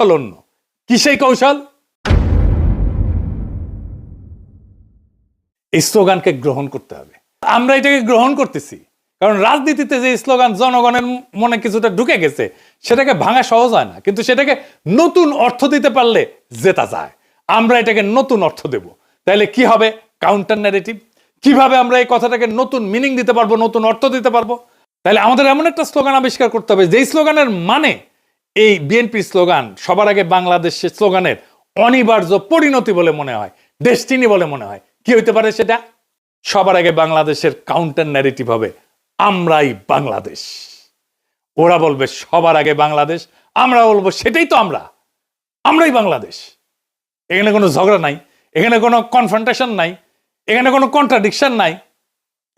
কৌশল অন্য কি সেই কৌশল? এই স্লোগানকে গ্রহণ করতে হবে। আমরা এটাকে গ্রহণ করতেছি। কারণ রাজনীতিতে যে স্লোগান জনগণের মনে কিছুটা ঢুকে গেছে, সেটাকে ভাঙা সহজ হয় না। কিন্তু সেটাকে নতুন অর্থ দিতে পারলে জেতা যায়। আমরা এটাকে নতুন অর্থ দেব। তাহলে কি হবে? কাউন্টার ন্যারেটিভ কীভাবে আমরা এই কথাটাকে নতুন মিনিং দিতে পারব, নতুন অর্থ দিতে পারব? তাহলে আমাদের এমন একটা স্লোগান আবিষ্কার করতে হবে, যেই স্লোগানের মানে এই বিএনপি স্লোগান সবার আগে বাংলাদেশের স্লোগানের অনিবার্য পরিণতি বলে মনে হয় ডেস্টিনি বলে মনে হয়। কি হইতে পারে সেটা? সবার আগে বাংলাদেশের কাউন্টার ন্যারেটিভ হবে, আমরাই বাংলাদেশ। ওরা বলবে, সবার আগে বাংলাদেশ আমরা বলব, সেটাই তো আমরা। আমরাই বাংলাদেশ। এখানে কোনো ঝগড়া নাই, এখানে কোনো কনফ্রন্টেশন নাই, এখানে কোনো কন্ট্রাডিকশন নাই।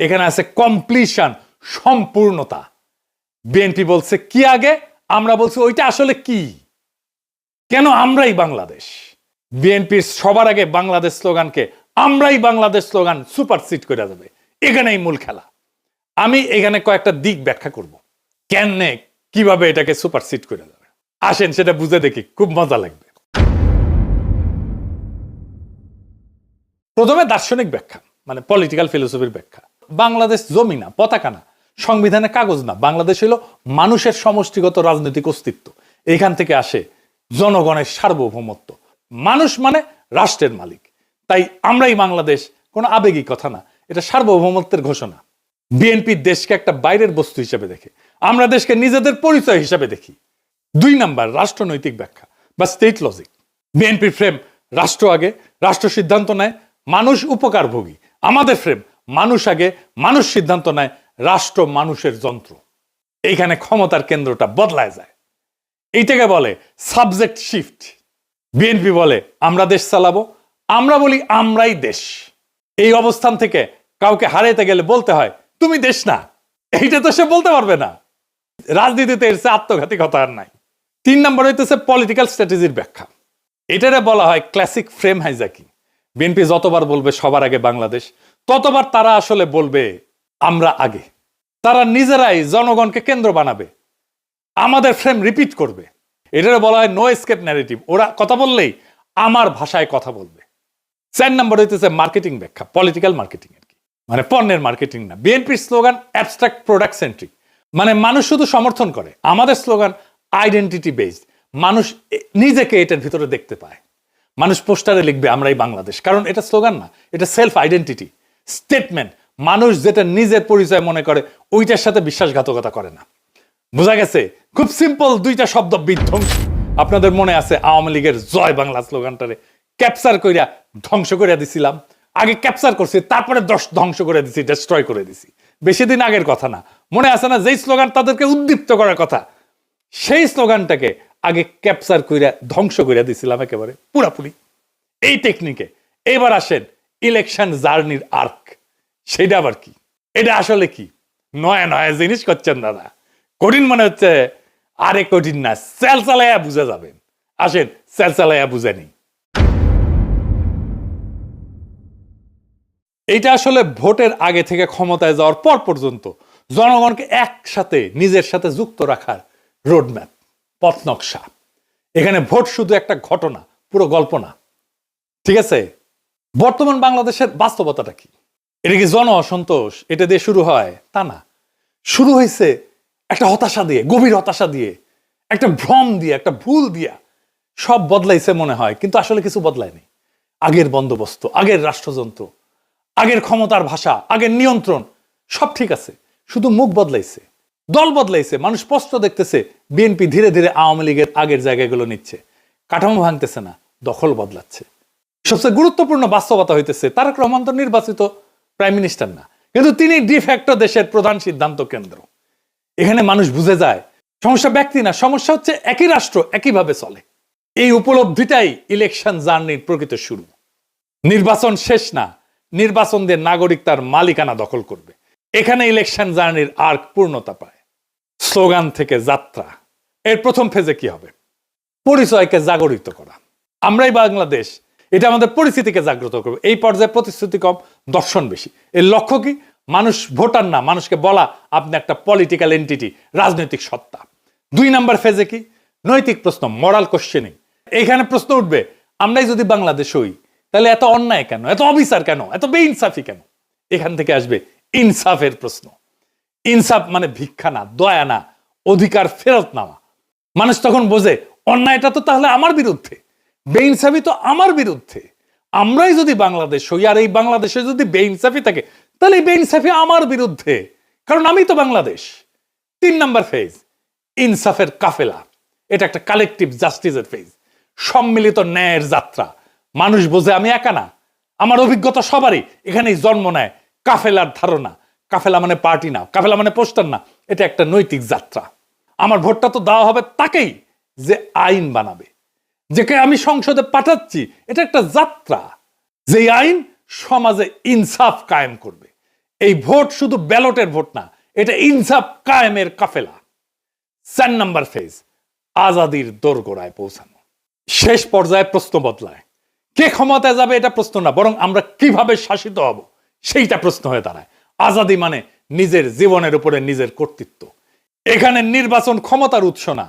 এখানে আছে কমপ্লিশন সম্পূর্ণতা। বিএনপি বলছে, কি আগে? আমরা বলছি, ওইটা আসলে কি? কেন আমরাই বাংলাদেশ? বিএনপির সবার আগে বাংলাদেশ স্লোগানকে, আমরাই বাংলাদেশ স্লোগান সুপারসিড করে যাবে এখানেই মূল খেলা। আমি এখানে কয়েকটা দিক ব্যাখ্যা করব। কেন কীভাবে এটাকে সুপারসিড করে যাবে আসেন, সেটা বুঝে দেখি, খুব মজা লাগবে। প্রথমে দার্শনিক ব্যাখ্যা মানে পলিটিক্যাল ফিলোসফির ব্যাখ্যা। বাংলাদেশ জমি না, পতাকা না। সংবিধানের কাগজ না, বাংলাদেশ হলো মানুষের সমষ্টিগত রাজনৈতিক অস্তিত্ব। এখান থেকে আসে জনগণের সার্বভৌমত্ব। মানুষ মানে রাষ্ট্রের মালিক। তাই আমরাই বাংলাদেশ কোনো আবেগিক কথা না, এটা সার্বভৌমত্বের ঘোষণা। বিএনপি দেশকে একটা বাইরের বস্তু হিসেবে দেখে, আমরা দেশকে নিজেদের পরিচয় হিসেবে দেখি। দুই নাম্বার, রাষ্ট্রনৈতিক ব্যাখ্যা বা স্টেট লজিক বিএনপির ফ্রেম রাষ্ট্র আগে, রাষ্ট্র সিদ্ধান্ত নেয়, মানুষ উপকারভোগী। আমাদের ফ্রেম মানুষ আগে, মানুষ সিদ্ধান্ত নেয় রাষ্ট্র মানুষের যন্ত্র। এইখানে ক্ষমতার কেন্দ্রটা বদলায় যায়। এইটাকে বলে সাবজেক্ট শিফট। বিএনপি বলে, আমরা দেশ চালাবো, আমরা বলি আমরাই দেশ। এই অবস্থান থেকে কাউকে হারাইতে গেলে বলতে হয়, তুমি দেশ না। এইটা তো সে বলতে পারবে না। রাজনীতিতে এর আত্মঘাতী কথা আর নাই। তিন নম্বর হইতেছে পলিটিক্যাল স্ট্র্যাটেজির ব্যাখ্যা। এটারে বলা হয় ক্লাসিক ফ্রেম হাইজাকিং বিএনপি যতবার বলবে সবার আগে বাংলাদেশ, ততবার তারা আসলে বলবে, আমরা আগে। তারা নিজেরাই জনগণকে কেন্দ্র বানাবে। আমাদের ফ্রেম রিপিট করবে। এটারে বলা হয় নো স্কেপ ন্যারেটিভ ওরা কথা বললেই আমার ভাষায় কথা বলবে। চার নম্বর হইতেছে মার্কেটিং ব্যাখ্যা পলিটিক্যাল মার্কেটিং আর কি? মানে পণ্যের মার্কেটিং না। বিএনপির স্লোগান অ্যাবস্ট্রাক্ট প্রোডাক্ট সেন্ট্রিক মানে মানুষ শুধু সমর্থন করে। আমাদের স্লোগান আইডেন্টিটি বেসড মানুষ নিজেকে এটার ভিতরে দেখতে পায়। মানুষ পোস্টারে লিখবে, আমরাই বাংলাদেশ। কারণ এটা স্লোগান না। এটা সেলফ আইডেন্টিটি স্টেটমেন্ট মানুষ যেটা নিজের পরিচয় মনে করে, ওইটার সাথে বিশ্বাসঘাতকতা করে না। বোঝা গেছে? খুব সিম্পল দুইটা শব্দ বিধ্বংসী। আপনাদের মনে আছে আওয়ামী লীগের জয় বাংলা স্লোগানটারে। ক্যাপচার কইরা ধ্বংস করে দিছিলাম। আগে ক্যাপচার করছি, তারপরে দশ ধ্বংস করে দিছি ডেস্ট্রয় করে দিছি। বেশি দিন আগের কথা না। মনে আছে না যেই স্লোগান তাদেরকে উদ্দীপ্ত করার কথা? সেই স্লোগানটাকে আগে ক্যাপচার কইরা ধ্বংস করিয়া দিছিলাম একেবারে। পুরাপুরি। এই টেকনিকে এবার আসেন ইলেকশন জার্নির আর্ক সেটা আবার কি? এটা আসলে কি? নয়া নয়া জিনিস করছেন দাদা। কঠিন মনে হচ্ছে, আরে কঠিন না সেল চালাইয়া বুঝে যাবেন। আসেন সেল চালাইয়া বুঝে নেই। এইটা আসলে ভোটের আগে থেকে ক্ষমতায় যাওয়ার পর পর্যন্ত জনগণকে একসাথে, নিজের সাথে যুক্ত রাখার রোডম্যাপ, পথ নকশা। এখানে ভোট শুধু একটা ঘটনা, পুরো গল্প না। ঠিক আছে? বর্তমান বাংলাদেশের বাস্তবতাটা কি? এটা কি জন অসন্তোষ? এটা দিয়ে শুরু হয়? তা না। শুরু হয়েছে একটা হতাশা দিয়ে, গভীর হতাশা দিয়ে, একটা ভ্রম দিয়ে, একটা ভুল দিয়া। সব বদলাইছে মনে হয়, কিন্তু আসলে কিছু বদলায়নি। আগের বন্দোবস্ত, আগের রাষ্ট্রযন্ত্র, আগের ক্ষমতার ভাষা, আগের নিয়ন্ত্রণ, সব ঠিক আছে। শুধু মুখ বদলাইছে, দল বদলাইছে, মানুষ স্পষ্ট দেখতেছে, বিএনপি ধীরে ধীরে আওয়ামী লীগের আগের জায়গাগুলো নিচ্ছে। কাঠামো ভাঙতেছে না, দখল বদলাচ্ছে। সবচেয়ে গুরুত্বপূর্ণ বাস্তবতা হইতেছে তারেক রহমান তো নির্বাচিত প্রাইম মিনিস্টার না। কিন্তু তিনি ডিফ্যাক্টো দেশের প্রধান সিদ্ধান্ত কেন্দ্র। এখানে মানুষ বুঝে যায়, সমস্যা ব্যক্তি না, সমস্যা হচ্ছে একই রাষ্ট্র একইভাবে চলে। এই উপলব্ধিটাই ইলেকশন জার্নির প্রকৃত শুরু। নির্বাচন শেষ না নির্বাচন দিয়ে নাগরিক তার মালিকানা দখল করবে। এখানে ইলেকশন জার্নির আর্ক পূর্ণতা পায়। স্লোগান থেকে যাত্রা। এর প্রথম ফেজে কি হবে? পরিচয়কে জাগরিত করা। আমরাই বাংলাদেশ, এটা আমাদের পরিস্থিতিকে জাগ্রত করবে। এই পর্যায়ে প্রতিশ্রুতি কম দর্শন বেশি। এর লক্ষ্য কি? মানুষ ভোটার না, মানুষকে বলা আপনি একটা পলিটিক্যাল এন্টিটি রাজনৈতিক সত্তা। দুই নাম্বার ফেজে কি? নৈতিক প্রশ্ন মরাল কোশ্চেনিং এইখানে প্রশ্ন উঠবে, আমরাই যদি বাংলাদেশ হই, তাহলে এত অন্যায় কেন? এত অবিচার কেন? এত বেইনসাফি কেন? এখান থেকে আসবে ইনসাফের প্রশ্ন। ইনসাফ মানে ভিক্ষা না, দয়া না, অধিকার ফেরত নেওয়া। মানুষ তখন বোঝে, অন্যায়টা তো তাহলে আমার বিরুদ্ধে। বেইনসাফি তো আমার বিরুদ্ধে। আমরাই যদি বাংলাদেশ হই আর এই বাংলাদেশে যদি বেইনসাফি থাকে, তাহলে এই বেইনসাফি আমার বিরুদ্ধে। কারণ আমি তো বাংলাদেশ। তিন নাম্বার ফেজ ইনসাফের কাফেলা। এটা একটা কালেকটিভ জাস্টিসের ফেজ সম্মিলিত ন্যায়ের যাত্রা। মানুষ বোঝে আমি একা না। আমার অভিজ্ঞতা সবারই। এখানেই জন্ম নেয় কাফেলার ধারণা। কাফেলা মানে পার্টি না, কাফেলা মানে পোস্টার না। এটা একটা নৈতিক যাত্রা। আমার ভোটটা তো দেওয়া হবে তাকেই যে আইন বানাবে। যেকে আমি সংসদে পাঠাচ্ছি, এটা একটা যাত্রা। যে আইন সমাজে ইনসাফ কায়েম করবে। এই ভোট শুধু ব্যালটের ভোট না, এটা ইনসাফ কায়েমের কাফেলা। চার নাম্বার ফেজ, আজাদির দোরগোড়ায় পৌঁছানো। শেষ পর্যায়ে প্রশ্ন বদলায়। কে ক্ষমতায় যাবে এটা প্রশ্ন না, বরং আমরা কীভাবে শাসিত হব, সেইটা প্রশ্ন হয়ে দাঁড়ায়। আজাদি মানে নিজের জীবনের উপরে নিজের কর্তৃত্ব। এখানে নির্বাচন ক্ষমতার উৎস না।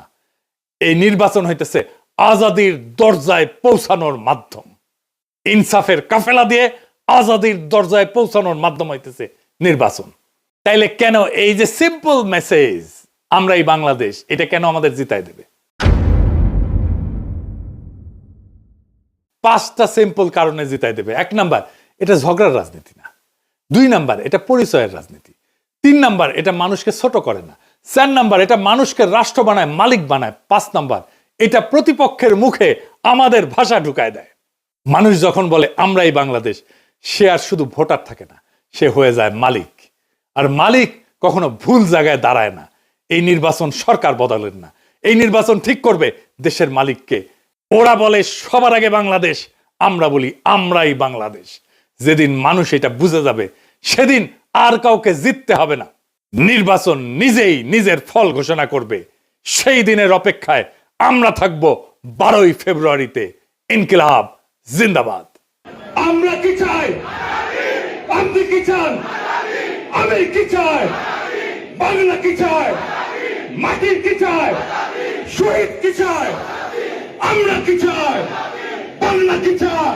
এই নির্বাচন হইতেছে আজাদির দরজায় পৌঁছানোর মাধ্যম। ইনসাফের কাফেলা দিয়ে আজাদির দরজায় পৌঁছানোর মাধ্যম হইতেছে নির্বাচন। তাইলে কেন এই যে সিম্পল মেসেজ আমরা এই বাংলাদেশ, এটা কেন আমাদের জিতায় দেবে? পাঁচটা সিম্পল কারণে জিতাই দেবে। এক নাম্বার, এটা ঝগড়ার রাজনীতি না। দুই নাম্বার, এটা পরিচয়ের রাজনীতি। তিন নাম্বার, এটা মানুষকে ছোট করে না। চার নাম্বার, এটা মানুষকে রাষ্ট্র বানায়, মালিক বানায়। পাঁচ নাম্বার এটা প্রতিপক্ষের মুখে আমাদের ভাষা ঢুকায় দেয়। মানুষ যখন বলে, আমরাই বাংলাদেশ, সে আর শুধু ভোটার থাকে না, সে হয়ে যায় মালিক। আর মালিক কখনো ভুল জায়গায় দাঁড়ায় না। এই নির্বাচন সরকার বদলেন না। এই নির্বাচন ঠিক করবে দেশের মালিককে। ওরা বলে, সবার আগে বাংলাদেশ, আমরা বলি, আমরাই বাংলাদেশ। যেদিন মানুষ এটা বুঝে যাবে, সেদিন আর কাউকে জিততে হবে না। নির্বাচন নিজেই নিজের ফল ঘোষণা করবে। সেই দিনের অপেক্ষায় আমরা থাকব বারোই ফেব্রুয়ারিতে ইনকিলাব জিন্দাবাদ আমরা কি চাই আপনি কি চান আমি কি চাই বাংলা কি চাই মাটির কি চাই শহীদ কি চাই আমরা কি চাই বাংলা কি চাই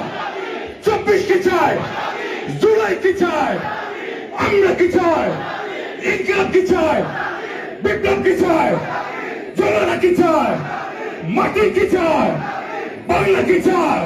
চব্বিশ কি চাই জুলাই কি চাই আমরা কি চাই ইনকিলাব কি চাই বিপ্লব কি চাই জনতা কি চায়? মাটি কি চায়? বাংলা কি চায়?